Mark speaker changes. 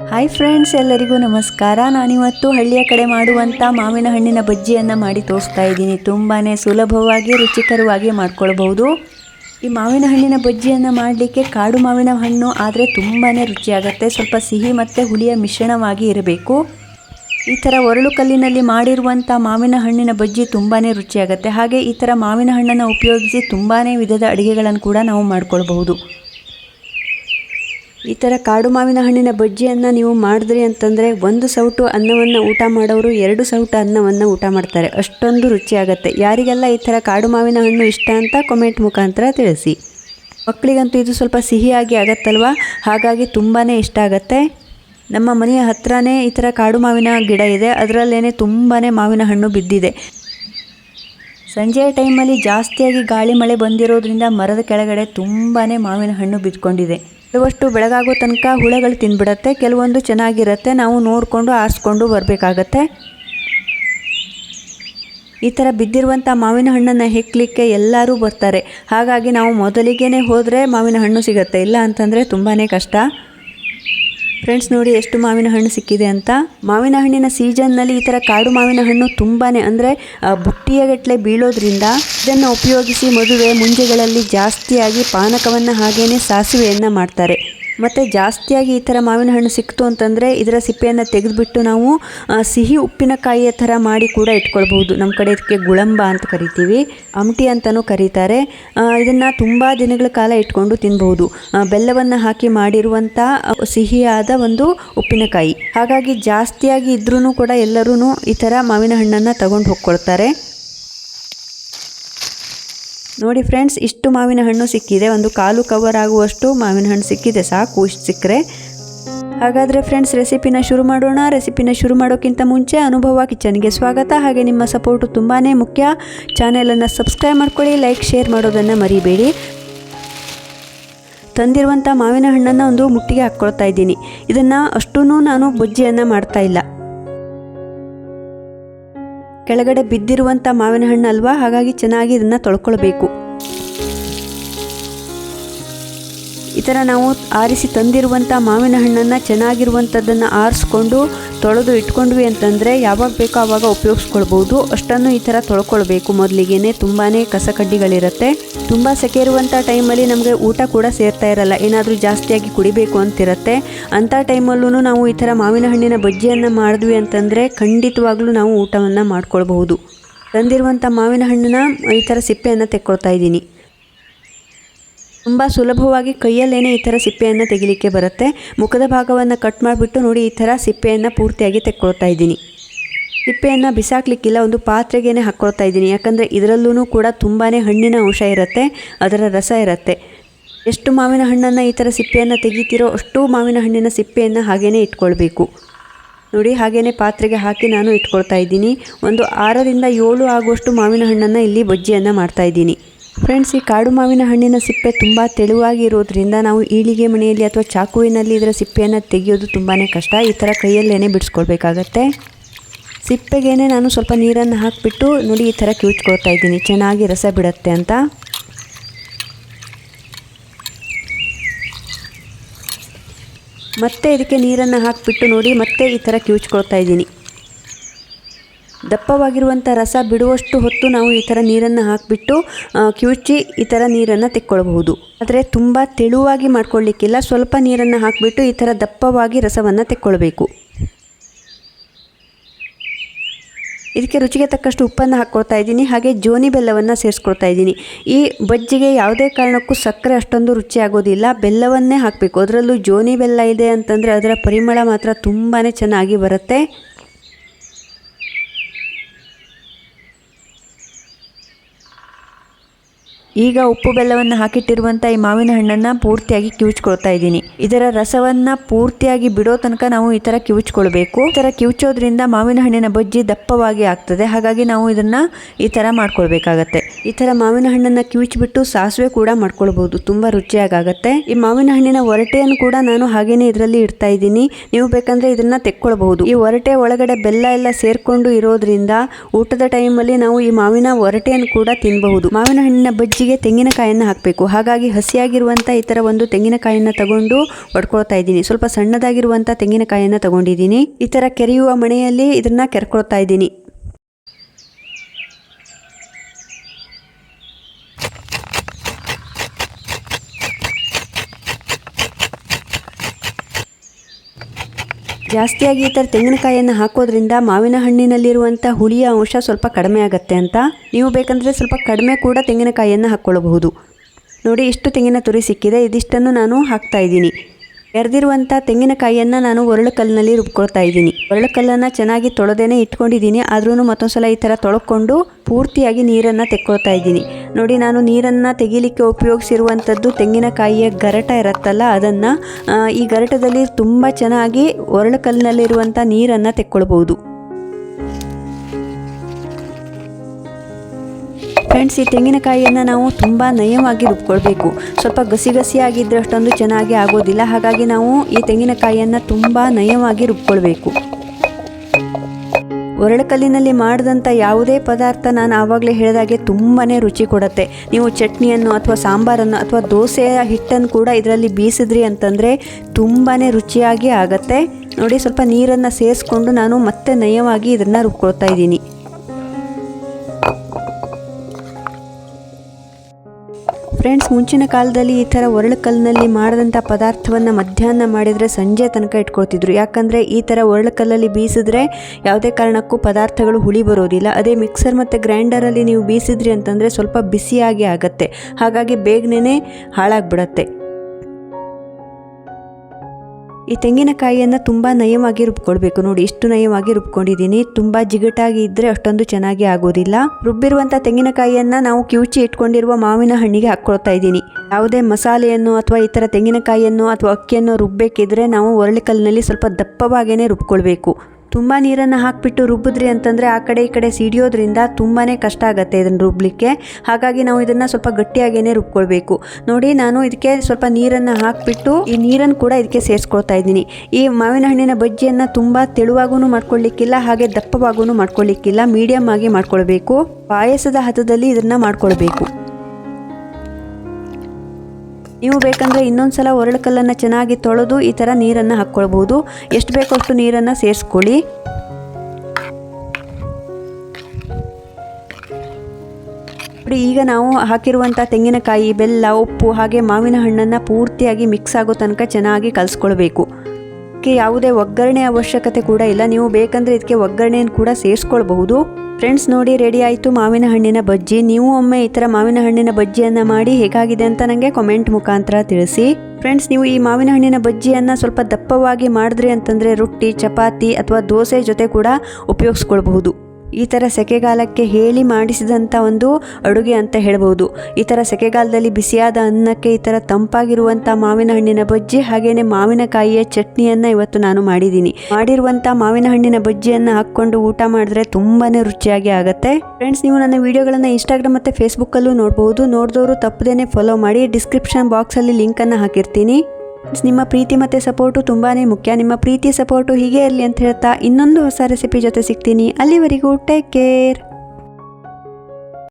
Speaker 1: Hi friends ಎಲ್ಲರಿಗೂ ನಮಸ್ಕಾರ. ನಾನಿವತ್ತು ಹಳ್ಳಿಯ ಕಡೆ ಮಾಡುವಂಥ ಮಾವಿನ ಹಣ್ಣಿನ ಬಜ್ಜಿಯನ್ನು ಮಾಡಿ ತೋರಿಸ್ತಾ ಇದ್ದೀನಿ. ತುಂಬಾ ಸುಲಭವಾಗಿ, ರುಚಿಕರವಾಗಿ ಮಾಡ್ಕೊಳ್ಬಹುದು. ಈ ಮಾವಿನ ಹಣ್ಣಿನ ಬಜ್ಜಿಯನ್ನು ಮಾಡಲಿಕ್ಕೆ ಕಾಡು ಮಾವಿನ ಹಣ್ಣು ಆದರೆ ತುಂಬಾ ರುಚಿಯಾಗತ್ತೆ. ಸ್ವಲ್ಪ ಸಿಹಿ ಮತ್ತು ಹುಳಿಯ ಮಿಶ್ರಣವಾಗಿ ಇರಬೇಕು. ಈ ಥರ ಒರಳು ಕಲ್ಲಿನಲ್ಲಿ ಮಾಡಿರುವಂಥ ಮಾವಿನ ಹಣ್ಣಿನ ಬಜ್ಜಿ ತುಂಬಾ ರುಚಿಯಾಗತ್ತೆ. ಹಾಗೆ ಈ ಥರ ಮಾವಿನ ಹಣ್ಣನ್ನು ಉಪಯೋಗಿಸಿ ತುಂಬಾ ವಿಧದ ಅಡುಗೆಗಳನ್ನು ಕೂಡ ನಾವು ಮಾಡ್ಕೊಳ್ಬಹುದು. ಈ ಥರ ಕಾಡು ಮಾವಿನ ಹಣ್ಣಿನ ಬಜ್ಜಿಯನ್ನು ನೀವು ಮಾಡಿದ್ರಿ ಅಂತಂದರೆ ಒಂದು ಸೌಟು ಅನ್ನವನ್ನು ಊಟ ಮಾಡೋರು ಎರಡು ಸೌಟು ಅನ್ನವನ್ನು ಊಟ ಮಾಡ್ತಾರೆ. ಅಷ್ಟೊಂದು ರುಚಿಯಾಗತ್ತೆ ಯಾರಿಗೆಲ್ಲ ಈ ಥರ ಕಾಡು ಮಾವಿನ ಹಣ್ಣು ಇಷ್ಟ ಅಂತ ಕಮೆಂಟ್ ಮುಖಾಂತರ ತಿಳಿಸಿ. ಮಕ್ಕಳಿಗಂತೂ ಇದು ಸ್ವಲ್ಪ ಸಿಹಿಯಾಗಿ ಆಗತ್ತಲ್ವ? ಹಾಗಾಗಿ ತುಂಬಾ ಇಷ್ಟ ಆಗತ್ತೆ. ನಮ್ಮ ಮನೆಯ ಹತ್ರನೇ ಈ ಥರ ಕಾಡು ಮಾವಿನ ಗಿಡ ಇದೆ. ಅದರಲ್ಲೇ ತುಂಬಾ ಮಾವಿನ ಹಣ್ಣು ಬಿದ್ದಿದೆ. ಸಂಜೆಯ ಟೈಮಲ್ಲಿ ಜಾಸ್ತಿಯಾಗಿ ಗಾಳಿ ಮಳೆ ಬಂದಿರೋದ್ರಿಂದ ಮರದ ಕೆಳಗಡೆ ತುಂಬಾ ಮಾವಿನ ಹಣ್ಣು ಬಿದ್ಕೊಂಡಿದೆ. ಕೆಲವಷ್ಟು ಬೆಳಗಾಗೋ ತನಕ ಹುಳಗಳು ತಿಂದ್ಬಿಡತ್ತೆ ಕೆಲವೊಂದು ಚೆನ್ನಾಗಿರುತ್ತೆ, ನಾವು ನೋಡಿಕೊಂಡು ಆರಿಸ್ಕೊಂಡು ಬರಬೇಕಾಗತ್ತೆ. ಈ ಥರ ಬಿದ್ದಿರುವಂಥ ಮಾವಿನ ಹಣ್ಣನ್ನು ಹೆಕ್ಕಲಿಕ್ಕೆ ಎಲ್ಲರೂ ಬರ್ತಾರೆ. ಹಾಗಾಗಿ ನಾವು ಮೊದಲಿಗೆ ಹೋದರೆ ಮಾವಿನ ಹಣ್ಣು ಸಿಗುತ್ತೆ, ಇಲ್ಲ ಅಂತಂದರೆ ತುಂಬಾ ಕಷ್ಟ. ಫ್ರೆಂಡ್ಸ್ ನೋಡಿ ಎಷ್ಟು ಮಾವಿನ ಹಣ್ಣು ಸಿಕ್ಕಿದೆ ಅಂತ. ಮಾವಿನ ಹಣ್ಣಿನ ಸೀಸನ್ನಲ್ಲಿ ಈ ಥರ ಕಾಡು ಮಾವಿನ ಹಣ್ಣು ತುಂಬಾ ಅಂದರೆ ಬುಟ್ಟಿಯ ಗಟ್ಟಲೆ ಬೀಳೋದ್ರಿಂದ ಇದನ್ನು ಉಪಯೋಗಿಸಿ ಮದುವೆ ಮುಂಜೆಗಳಲ್ಲಿ ಜಾಸ್ತಿಯಾಗಿ ಪಾನಕವನ್ನು ಹಾಗೇನೆ ಸಾಸಿವೆಯನ್ನು ಮಾಡ್ತಾರೆ. ಮತ್ತು ಜಾಸ್ತಿಯಾಗಿ ಈ ಥರ ಮಾವಿನ ಹಣ್ಣು ಸಿಕ್ತು ಅಂತಂದರೆ ಇದರ ಸಿಪ್ಪೆಯನ್ನು ತೆಗೆದುಬಿಟ್ಟು ನಾವು ಸಿಹಿ ಉಪ್ಪಿನಕಾಯಿಯ ಥರ ಮಾಡಿ ಕೂಡ ಇಟ್ಕೊಳ್ಬಹುದು. ನಮ್ಮ ಕಡೆ ಇದಕ್ಕೆ ಗುಳಂಬ ಅಂತ ಕರಿತೀವಿ. ಅಮಟಿ ಅಂತಲೂ ಕರೀತಾರೆ. ಇದನ್ನು ತುಂಬ ದಿನಗಳ ಕಾಲ ಇಟ್ಕೊಂಡು ತಿನ್ಬಹುದು. ಬೆಲ್ಲವನ್ನು ಹಾಕಿ ಮಾಡಿರುವಂಥ ಸಿಹಿಯಾದ ಒಂದು ಉಪ್ಪಿನಕಾಯಿ. ಹಾಗಾಗಿ ಜಾಸ್ತಿಯಾಗಿ ಇದ್ರೂ ಕೂಡ ಎಲ್ಲರೂ ಈ ಥರ ಮಾವಿನ ಹಣ್ಣನ್ನು ತಗೊಂಡು ಹೋಗ್ಕೊಳ್ತಾರೆ. ನೋಡಿ ಫ್ರೆಂಡ್ಸ್, ಇಷ್ಟು ಮಾವಿನ ಹಣ್ಣು ಸಿಕ್ಕಿದೆ. ಒಂದು ಕಾಲು ಕವರ್ ಆಗುವಷ್ಟು ಮಾವಿನ ಹಣ್ಣು ಸಿಕ್ಕಿದೆ. ಸಾಕು, ಇಷ್ಟು ಸಿಕ್ಕರೆ. ಹಾಗಾದರೆ ಫ್ರೆಂಡ್ಸ್ ರೆಸಿಪಿನ ಶುರು ಮಾಡೋಣ. ರೆಸಿಪಿನ ಶುರು ಮಾಡೋಕ್ಕಿಂತ ಮುಂಚೆ ಅನುಭವ ಕಿಚನ್ಗೆ ಸ್ವಾಗತ. ಹಾಗೆ ನಿಮ್ಮ ಸಪೋರ್ಟು ತುಂಬಾ ಮುಖ್ಯ. ಚಾನೆಲನ್ನು ಸಬ್ಸ್ಕ್ರೈಬ್ ಮಾಡ್ಕೊಳ್ಳಿ ಲೈಕ್ ಶೇರ್ ಮಾಡೋದನ್ನು ಮರಿಬೇಡಿ. ತಂದಿರುವಂಥ ಮಾವಿನ ಹಣ್ಣನ್ನು ಒಂದು ಮುಟ್ಟಿಗೆ ಹಾಕ್ಕೊಳ್ತಾ ಇದ್ದೀನಿ. ಇದನ್ನು ಅಷ್ಟೂ ನಾನು ಬೊಜ್ಜಿಯನ್ನು ಮಾಡ್ತಾ ಇಲ್ಲ. ಕೆಳಗಡೆ ಬಿದ್ದಿರುವಂಥ ಮಾವಿನ ಹಣ್ಣು ಅಲ್ವಾ? ಹಾಗಾಗಿ ಚೆನ್ನಾಗಿ ಇದನ್ನು ತೊಳ್ಕೊಳ್ಬೇಕು. ಈ ಥರ ನಾವು ಆರಿಸಿ ತಂದಿರುವಂಥ ಮಾವಿನ ಹಣ್ಣನ್ನು ಚೆನ್ನಾಗಿರುವಂಥದ್ದನ್ನು ಆರಿಸ್ಕೊಂಡು ತೊಳೆದು ಇಟ್ಕೊಂಡ್ವಿ ಅಂತಂದರೆ ಯಾವಾಗ ಬೇಕೋ ಆವಾಗ ಉಪಯೋಗಿಸ್ಕೊಳ್ಬೋದು ಅಷ್ಟನ್ನು ಈ ಥರ ತೊಳ್ಕೊಳ್ಬೇಕು ಮೊದಲಿಗೆ ತುಂಬಾ ಕಸಕಡ್ಡಿಗಳಿರುತ್ತೆ. ತುಂಬ ಸೆಕೆ ಇರುವಂಥ ಟೈಮಲ್ಲಿ ನಮಗೆ ಊಟ ಕೂಡ ಸೇರ್ತಾ ಇರಲ್ಲ. ಏನಾದರೂ ಜಾಸ್ತಿಯಾಗಿ ಕುಡಿಬೇಕು ಅಂತಿರುತ್ತೆ. ಅಂಥ ಟೈಮಲ್ಲೂ ನಾವು ಈ ಥರ ಮಾವಿನ ಹಣ್ಣಿನ ಬಜ್ಜಿಯನ್ನು ಮಾಡಿದ್ವಿ ಅಂತಂದರೆ ಖಂಡಿತವಾಗ್ಲೂ ನಾವು ಊಟವನ್ನು ಮಾಡ್ಕೊಳ್ಬಹುದು. ತಂದಿರುವಂಥ ಮಾವಿನ ಹಣ್ಣನ್ನ ಈ ಥರ ಸಿಪ್ಪೆಯನ್ನು ತೆಕ್ಕೊಳ್ತಾ ಇದ್ದೀನಿ. ತುಂಬ ಸುಲಭವಾಗಿ ಕೈಯಲ್ಲೇನೆ ಈ ಥರ ಸಿಪ್ಪೆಯನ್ನು ತೆಗಿಲಿಕ್ಕೆ ಬರುತ್ತೆ. ಮುಖದ ಭಾಗವನ್ನು ಕಟ್ ಮಾಡಿಬಿಟ್ಟು ನೋಡಿ ಈ ಥರ ಸಿಪ್ಪೆಯನ್ನು ಪೂರ್ತಿಯಾಗಿ ತೆಕ್ಕೊಳ್ತಾ ಇದ್ದೀನಿ. ಸಿಪ್ಪೆಯನ್ನು ಬಿಸಾಕ್ಲಿಕ್ಕಿಲ್ಲ, ಒಂದು ಪಾತ್ರೆಗೇನೆ ಹಾಕ್ಕೊಳ್ತಾ ಇದ್ದೀನಿ. ಯಾಕಂದರೆ ಇದರಲ್ಲೂ ಕೂಡ ತುಂಬಾ ಹಣ್ಣಿನ ಅಂಶ ಇರುತ್ತೆ, ಅದರ ರಸ ಇರುತ್ತೆ. ಎಷ್ಟು ಮಾವಿನ ಹಣ್ಣನ್ನು ಈ ಥರ ಸಿಪ್ಪೆಯನ್ನು ತೆಗಿತೀರೋ ಅಷ್ಟು ಮಾವಿನ ಹಣ್ಣಿನ ಸಿಪ್ಪೆಯನ್ನು ಹಾಗೇ ಇಟ್ಕೊಳ್ಬೇಕು. ನೋಡಿ ಹಾಗೆಯೇ ಪಾತ್ರೆಗೆ ಹಾಕಿ ನಾನು ಇಟ್ಕೊಳ್ತಾ ಇದ್ದೀನಿ. ಒಂದು ಆರರಿಂದ ಏಳು ಆಗುವಷ್ಟು ಮಾವಿನ ಹಣ್ಣನ್ನು ಇಲ್ಲಿ ಬಜ್ಜಿಯನ್ನು ಮಾಡ್ತಾ ಇದ್ದೀನಿ. ಫ್ರೆಂಡ್ಸ್ ಈ ಕಾಡು ಮಾವಿನ ಹಣ್ಣಿನ ಸಿಪ್ಪೆ ತುಂಬ ತೆಳುವಾಗಿರೋದ್ರಿಂದ ನಾವು ಈಳಿಗೆ ಮನೆಯಲ್ಲಿ ಅಥವಾ ಚಾಕುವಿನಲ್ಲಿ ಇದರ ಸಿಪ್ಪೆಯನ್ನು ತೆಗೆಯೋದು ತುಂಬಾ ಕಷ್ಟ. ಈ ಥರ ಕೈಯಲ್ಲೇನೆ ಬಿಡಿಸ್ಕೊಳ್ಬೇಕಾಗತ್ತೆ. ಸಿಪ್ಪೆಗೇನೆ ನಾನು ಸ್ವಲ್ಪ ನೀರನ್ನು ಹಾಕಿಬಿಟ್ಟು ನೋಡಿ ಈ ಥರ ಕಿವುಚ್ಕೊಳ್ತಾ ಇದ್ದೀನಿ. ಚೆನ್ನಾಗಿ ರಸ ಬಿಡುತ್ತೆ ಅಂತ. ಮತ್ತೆ ಇದಕ್ಕೆ ನೀರನ್ನು ಹಾಕಿಬಿಟ್ಟು ನೋಡಿ ಮತ್ತೆ ಈ ಥರ ಕಿವುಚ್ಕೊಳ್ತಾ ಇದ್ದೀನಿ. ದಪ್ಪವಾಗಿರುವಂಥ ರಸ ಬಿಡುವಷ್ಟು ಹೊತ್ತು ನಾವು ಈ ಥರ ನೀರನ್ನು ಹಾಕಿಬಿಟ್ಟು ಕಿವುಚಿ ಈ ಥರ ನೀರನ್ನು ತೆಕ್ಕೊಳ್ಬಹುದು. ಆದರೆ ತುಂಬ ತೆಳುವಾಗಿ ಮಾಡ್ಕೊಳ್ಳಿಕ್ಕಿಲ್ಲ. ಸ್ವಲ್ಪ ನೀರನ್ನು ಹಾಕಿಬಿಟ್ಟು ಈ ಥರ ದಪ್ಪವಾಗಿ ರಸವನ್ನು ತೆಕ್ಕೊಳ್ಬೇಕು. ಇದಕ್ಕೆ ರುಚಿಗೆ ತಕ್ಕಷ್ಟು ಉಪ್ಪನ್ನು ಹಾಕ್ಕೊಳ್ತಾ ಇದ್ದೀನಿ. ಹಾಗೆ ಜೋನಿ ಬೆಲ್ಲವನ್ನು ಸೇರಿಸ್ಕೊಳ್ತಾ ಇದ್ದೀನಿ. ಈ ಬಜ್ಜಿಗೆ ಯಾವುದೇ ಕಾರಣಕ್ಕೂ ಸಕ್ಕರೆ ಅಷ್ಟೊಂದು ರುಚಿ ಆಗೋದಿಲ್ಲ. ಬೆಲ್ಲವನ್ನೇ ಹಾಕಬೇಕು. ಅದರಲ್ಲೂ ಜೋನಿ ಬೆಲ್ಲ ಇದೆ ಅಂತಂದರೆ ಅದರ ಪರಿಮಳ ಮಾತ್ರ ತುಂಬಾ ಚೆನ್ನಾಗಿ ಬರುತ್ತೆ. ಈಗ ಉಪ್ಪು ಬೆಲ್ಲವನ್ನು ಹಾಕಿಟ್ಟಿರುವಂಥ ಈ ಮಾವಿನ ಹಣ್ಣನ್ನು ಪೂರ್ತಿಯಾಗಿ ಕಿವುಚ್ಕೊಳ್ತಾ ಇದ್ದೀನಿ. ಇದರ ರಸವನ್ನು ಪೂರ್ತಿಯಾಗಿ ಬಿಡೋ ತನಕ ನಾವು ಈ ಥರ ಕಿವುಚ್ಕೊಳ್ಬೇಕು. ಈ ಥರ ಕಿವುಚೋದ್ರಿಂದ ಮಾವಿನ ಹಣ್ಣಿನ ಬಜ್ಜಿ ದಪ್ಪವಾಗಿ ಆಗ್ತದೆ. ಹಾಗಾಗಿ ನಾವು ಇದನ್ನು ಈ ಥರ ಮಾಡ್ಕೊಳ್ಬೇಕಾಗತ್ತೆ. ಈ ಥರ ಮಾವಿನ ಹಣ್ಣನ್ನು ಕಿವುಚ್ಬಿಟ್ಟು ಸಾಸಿವೆ ಕೂಡ ಮಾಡ್ಕೊಳ್ಬೋದು. ತುಂಬ ರುಚಿಯಾಗತ್ತೆ ಈ ಮಾವಿನ ಹಣ್ಣಿನ ಒರಟೆಯನ್ನು ಕೂಡ ನಾನು ಹಾಗೇನೆ ಇದರಲ್ಲಿ ಇಡ್ತಾ ಇದ್ದೀನಿ. ನೀವು ಬೇಕಂದ್ರೆ ಇದನ್ನ ತೆಕ್ಕೊಳ್ಬಹುದು. ಈ ಒರಟೆ ಒಳಗಡೆ ಬೆಲ್ಲ ಎಲ್ಲ ಸೇರ್ಕೊಂಡು ಇರೋದ್ರಿಂದ ಊಟದ ಟೈಮಲ್ಲಿ ನಾವು ಈ ಮಾವಿನ ಒರಟೆಯನ್ನು ಕೂಡ ತಿನ್ನಬಹುದು ಮಾವಿನ ಹಣ್ಣಿನ ಬಜ್ಜಿ ಬಜ್ಜಿಗೆ ತೆಂಗಿನಕಾಯನ್ನು ಹಾಕಬೇಕು. ಹಾಗಾಗಿ ಹಸಿಯಾಗಿರುವಂಥ ಈ ಥರ ಒಂದು ತೆಂಗಿನಕಾಯನ್ನು ತಗೊಂಡು ಒಡ್ಕೊಳ್ತಾ ಇದ್ದೀನಿ. ಸ್ವಲ್ಪ ಸಣ್ಣದಾಗಿರುವಂಥ ತೆಂಗಿನಕಾಯನ್ನು ತಗೊಂಡಿದ್ದೀನಿ. ಈ ಥರ ಕೆರೆಯುವ ಮಣೆಯಲ್ಲಿ ಇದನ್ನು ಕೆರ್ಕೊಳ್ತಾ ಇದ್ದೀನಿ. ಜಾಸ್ತಿಯಾಗಿ ಈ ಥರ ತೆಂಗಿನಕಾಯಿಯನ್ನು ಹಾಕೋದ್ರಿಂದ ಮಾವಿನ ಹಣ್ಣಿನಲ್ಲಿರುವಂಥ ಹುಳಿಯ ಅಂಶ ಸ್ವಲ್ಪ ಕಡಿಮೆ ಆಗುತ್ತೆ ಅಂತ ನೀವು ಬೇಕಂದರೆ ಸ್ವಲ್ಪ ಕಡಿಮೆ ಕೂಡ ತೆಂಗಿನಕಾಯಿಯನ್ನು ಹಾಕ್ಕೊಳ್ಳಬಹುದು ನೋಡಿ, ಇಷ್ಟು ತೆಂಗಿನ ತುರಿ ಸಿಕ್ಕಿದೆ. ಇದಿಷ್ಟನ್ನು ನಾನು ಹಾಕ್ತಾ ಇದ್ದೀನಿ. ಎರೆದಿರುವಂಥ ತೆಂಗಿನಕಾಯಿಯನ್ನು ನಾನು ಒರಳು ಕಲ್ಲಿನಲ್ಲಿ ರುಬ್ಕೊಳ್ತಾ ಇದ್ದೀನಿ. ಒರಳು ಕಲ್ಲನ್ನು ಚೆನ್ನಾಗಿ ತೊಳೆದೇನೆ ಇಟ್ಕೊಂಡಿದ್ದೀನಿ. ಆದ್ರೂ ಮತ್ತೊಂದು ಸಲ ಈ ಥರ ತೊಳ್ಕೊಂಡು ಪೂರ್ತಿಯಾಗಿ ನೀರನ್ನು ತೆಕ್ಕೊಳ್ತಾ ಇದ್ದೀನಿ. ನೋಡಿ, ನಾನು ನೀರನ್ನು ತೆಗಿಲಿಕ್ಕೆ ಉಪಯೋಗಿಸಿರುವಂಥದ್ದು ತೆಂಗಿನಕಾಯಿಯ ಗರಟ ಇರುತ್ತಲ್ಲ, ಅದನ್ನು ಈ ಗರಟದಲ್ಲಿ ತುಂಬ ಚೆನ್ನಾಗಿ ಒರಳು ಕಲ್ಲಿನಲ್ಲಿರುವಂಥ ನೀರನ್ನು ತೆಕ್ಕೊಳ್ಬೋದು ಫ್ರೆಂಡ್ಸ್, ಈ ತೆಂಗಿನಕಾಯಿಯನ್ನು ನಾವು ತುಂಬ ನಯವಾಗಿ ರುಬ್ಕೊಳ್ಬೇಕು. ಸ್ವಲ್ಪ ಗಸಿ ಗಸಿಯಾಗಿದ್ದರೆ ಅಷ್ಟೊಂದು ಚೆನ್ನಾಗಿ ಆಗೋದಿಲ್ಲ. ಹಾಗಾಗಿ ನಾವು ಈ ತೆಂಗಿನಕಾಯಿಯನ್ನು ತುಂಬ ನಯವಾಗಿ ರುಬ್ಕೊಳ್ಬೇಕು. ಒರಳಕಲ್ಲಿನಲ್ಲಿ ಮಾಡಿದಂಥ ಯಾವುದೇ ಪದಾರ್ಥ ನಾನು ಆವಾಗಲೇ ಹೇಳಿದಾಗೆ ತುಂಬಾ ರುಚಿ ಕೊಡುತ್ತೆ. ನೀವು ಚಟ್ನಿಯನ್ನು ಅಥವಾ ಸಾಂಬಾರನ್ನು ಅಥವಾ ದೋಸೆಯ ಹಿಟ್ಟನ್ನು ಕೂಡ ಇದರಲ್ಲಿ ಬೀಸಿದ್ರಿ ಅಂತಂದರೆ ತುಂಬಾ ರುಚಿಯಾಗಿ ಆಗತ್ತೆ. ನೋಡಿ, ಸ್ವಲ್ಪ ನೀರನ್ನು ಸೇರಿಸ್ಕೊಂಡು ನಾನು ಮತ್ತೆ ನಯವಾಗಿ ಇದನ್ನು ರುಬ್ಕೊಳ್ತಾ ಇದ್ದೀನಿ. ಫ್ರೆಂಡ್ಸ್ ಮುಂಚಿನ ಕಾಲದಲ್ಲಿ ಈ ಥರ ಒರಳು ಕಲ್ಲಿನಲ್ಲಿ ಮಾಡಿದಂಥ ಪದಾರ್ಥವನ್ನು ಮಧ್ಯಾಹ್ನ ಮಾಡಿದರೆ ಸಂಜೆ ತನಕ ಇಟ್ಕೊಳ್ತಿದ್ರು. ಯಾಕಂದರೆ ಈ ಥರ ಒರಳುಕಲ್ಲಲ್ಲಿ ಬೀಸಿದ್ರೆ ಯಾವುದೇ ಕಾರಣಕ್ಕೂ ಪದಾರ್ಥಗಳು ಹುಳಿ ಬರೋದಿಲ್ಲ. ಅದೇ ಮಿಕ್ಸರ್ ಮತ್ತು ಗ್ರೈಂಡರಲ್ಲಿ ನೀವು ಬೀಸಿದ್ರಿ ಅಂತಂದರೆ ಸ್ವಲ್ಪ ಬಿಸಿಯಾಗಿ ಆಗುತ್ತೆ. ಹಾಗಾಗಿ ಬೇಗನೆ ಹಾಳಾಗ್ಬಿಡತ್ತೆ. ಈ ತೆಂಗಿನಕಾಯಿಯನ್ನು ತುಂಬ ನಯವಾಗಿ ರುಬ್ಕೊಳ್ಬೇಕು. ನೋಡಿ, ಇಷ್ಟು ನಯವಾಗಿ ರುಬ್ಕೊಂಡಿದ್ದೀನಿ. ತುಂಬ ಜಿಗಟಾಗಿ ಇದ್ದರೆ ಅಷ್ಟೊಂದು ಚೆನ್ನಾಗಿ ಆಗೋದಿಲ್ಲ. ರುಬ್ಬಿರುವಂಥ ತೆಂಗಿನಕಾಯಿಯನ್ನು ನಾವು ಕಿವುಚಿ ಇಟ್ಕೊಂಡಿರುವ ಮಾವಿನ ಹಣ್ಣಿಗೆ ಹಾಕ್ಕೊಳ್ತಾ ಇದ್ದೀನಿ. ಯಾವುದೇ ಮಸಾಲೆಯನ್ನು ಅಥವಾ ಈ ಥರ ತೆಂಗಿನಕಾಯಿಯನ್ನು ಅಥವಾ ಅಕ್ಕಿಯನ್ನು ರುಬ್ಬಬೇಕಿದ್ರೆ ನಾವು ಒರಳಿಕಲ್ಲಿನಲ್ಲಿ ಸ್ವಲ್ಪ ದಪ್ಪವಾಗೇ ರುಬ್ಕೊಳ್ಬೇಕು. ತುಂಬ ನೀರನ್ನು ಹಾಕಿಬಿಟ್ಟು ರುಬ್ಬಿದ್ರಿ ಅಂತಂದರೆ ಆ ಕಡೆ ಈ ಕಡೆ ಸಿಡಿಯೋದ್ರಿಂದ ತುಂಬಾ ಕಷ್ಟ ಆಗುತ್ತೆ ಇದನ್ನು ರುಬ್ಬಲಿಕ್ಕೆ ಹಾಗಾಗಿ ನಾವು ಇದನ್ನು ಸ್ವಲ್ಪ ಗಟ್ಟಿಯಾಗೇ ರುಬ್ಕೊಳ್ಬೇಕು. ನೋಡಿ, ನಾನು ಇದಕ್ಕೆ ಸ್ವಲ್ಪ ನೀರನ್ನು ಹಾಕಿಬಿಟ್ಟು ಈ ನೀರನ್ನು ಕೂಡ ಇದಕ್ಕೆ ಸೇರಿಸ್ಕೊಳ್ತಾ ಇದ್ದೀನಿ. ಈ ಮಾವಿನ ಹಣ್ಣಿನ ಬಜ್ಜಿಯನ್ನು ತುಂಬ ತೆಳುವಾಗೂ ಮಾಡ್ಕೊಳ್ಳಿಕ್ಕಿಲ್ಲ ಹಾಗೆ ದಪ್ಪವಾಗೂ ಮಾಡ್ಕೊಳ್ಳಿಕ್ಕಿಲ್ಲ ಮೀಡಿಯಮ್ ಆಗಿ ಮಾಡ್ಕೊಳ್ಬೇಕು. ಪಾಯಸದ ಹತದಲ್ಲಿ ಇದನ್ನು ಮಾಡ್ಕೊಳ್ಬೇಕು. ನೀವು ಬೇಕಂದರೆ ಇನ್ನೊಂದು ಸಲ ಒರಳು ಕಲ್ಲನ್ನು ಚೆನ್ನಾಗಿ ತೊಳೆದು ಈ ಥರ ನೀರನ್ನು ಹಾಕ್ಕೊಳ್ಬೋದು. ಎಷ್ಟು ಬೇಕೋ ಅಷ್ಟು ನೀರನ್ನು ಸೇರಿಸ್ಕೊಳ್ಳಿ. ನೋಡಿ, ಈಗ ನಾವು ಹಾಕಿರುವಂಥ ತೆಂಗಿನಕಾಯಿ, ಬೆಲ್ಲ, ಉಪ್ಪು ಹಾಗೆ ಮಾವಿನ ಹಣ್ಣನ್ನು ಪೂರ್ತಿಯಾಗಿ ಮಿಕ್ಸ್ ಆಗೋ ತನಕ ಚೆನ್ನಾಗಿ ಕಲಿಸ್ಕೊಳ್ಬೇಕು. ಇದಕ್ಕೆ ಯಾವುದೇ ಒಗ್ಗರಣೆ ಅವಶ್ಯಕತೆ ಕೂಡ ಇಲ್ಲ. ನೀವು ಬೇಕಂದರೆ ಇದಕ್ಕೆ ಒಗ್ಗರಣೆಯನ್ನು ಕೂಡ ಸೇರಿಸ್ಕೊಳ್ಬಹುದು. ಫ್ರೆಂಡ್ಸ್ ನೋಡಿ ರೆಡಿ ಆಯಿತು ಮಾವಿನ ಹಣ್ಣಿನ ಬಜ್ಜಿ. ನೀವು ಒಮ್ಮೆ ಈ ಥರ ಮಾವಿನ ಹಣ್ಣಿನ ಬಜ್ಜಿಯನ್ನು ಮಾಡಿ ಹೇಗಾಗಿದೆ ಅಂತ ನನಗೆ ಕಾಮೆಂಟ್ ಮುಖಾಂತರ ತಿಳಿಸಿ. ಫ್ರೆಂಡ್ಸ್ ನೀವು ಈ ಮಾವಿನ ಹಣ್ಣಿನ ಬಜ್ಜಿಯನ್ನು ಸ್ವಲ್ಪ ದಪ್ಪವಾಗಿ ಮಾಡಿದ್ರಿ ಅಂತಂದರೆ ರೊಟ್ಟಿ, ಚಪಾತಿ ಅಥವಾ ದೋಸೆ ಜೊತೆ ಕೂಡ ಉಪಯೋಗಿಸ್ಕೊಳ್ಬಹುದು. ಈ ಥರ ಸೆಕೆಗಾಲಕ್ಕೆ ಹೇಳಿ ಮಾಡಿಸಿದಂಥ ಒಂದು ಅಡುಗೆ ಅಂತ ಹೇಳ್ಬೋದು. ಈ ಥರ ಸೆಕೆಗಾಲದಲ್ಲಿ ಬಿಸಿಯಾದ ಅನ್ನಕ್ಕೆ ಈ ಥರ ತಂಪಾಗಿರುವಂಥ ಮಾವಿನ ಹಣ್ಣಿನ ಬಜ್ಜಿ ಹಾಗೆಯೇ ಮಾವಿನಕಾಯಿಯ ಚಟ್ನಿಯನ್ನು ಇವತ್ತು ನಾನು ಮಾಡಿದ್ದೀನಿ. ಮಾಡಿರುವಂಥ ಮಾವಿನ ಹಣ್ಣಿನ ಬಜ್ಜಿಯನ್ನು ಹಾಕ್ಕೊಂಡು ಊಟ ಮಾಡಿದ್ರೆ ತುಂಬಾ ರುಚಿಯಾಗಿ ಆಗುತ್ತೆ. ಫ್ರೆಂಡ್ಸ್ ನೀವು ನನ್ನ ವೀಡಿಯೋಗಳನ್ನು ಇನ್ಸ್ಟಾಗ್ರಾಮ್ ಮತ್ತು ಫೇಸ್ಬುಕ್ಕಲ್ಲೂ ನೋಡ್ಬೋದು. ನೋಡಿದವರು ತಪ್ಪದೇನೆ ಫಾಲೋ ಮಾಡಿ ಡಿಸ್ಕ್ರಿಪ್ಷನ್ ಬಾಕ್ಸಲ್ಲಿ ಲಿಂಕನ್ನು ಹಾಕಿರ್ತೀನಿ. ನಿಮ್ಮ ಪ್ರೀತಿ ಮತ್ತು ಸಪೋರ್ಟು ತುಂಬಾ ಮುಖ್ಯ. ನಿಮ್ಮ ಪ್ರೀತಿ, ಸಪೋರ್ಟು ಹೀಗೆ ಇರಲಿ ಅಂತ ಹೇಳ್ತಾ ಇನ್ನೊಂದು ಹೊಸ ರೆಸಿಪಿ ಜೊತೆ ಸಿಗ್ತೀನಿ. ಅಲ್ಲಿವರೆಗೂ ಟೇಕ್ ಕೇರ್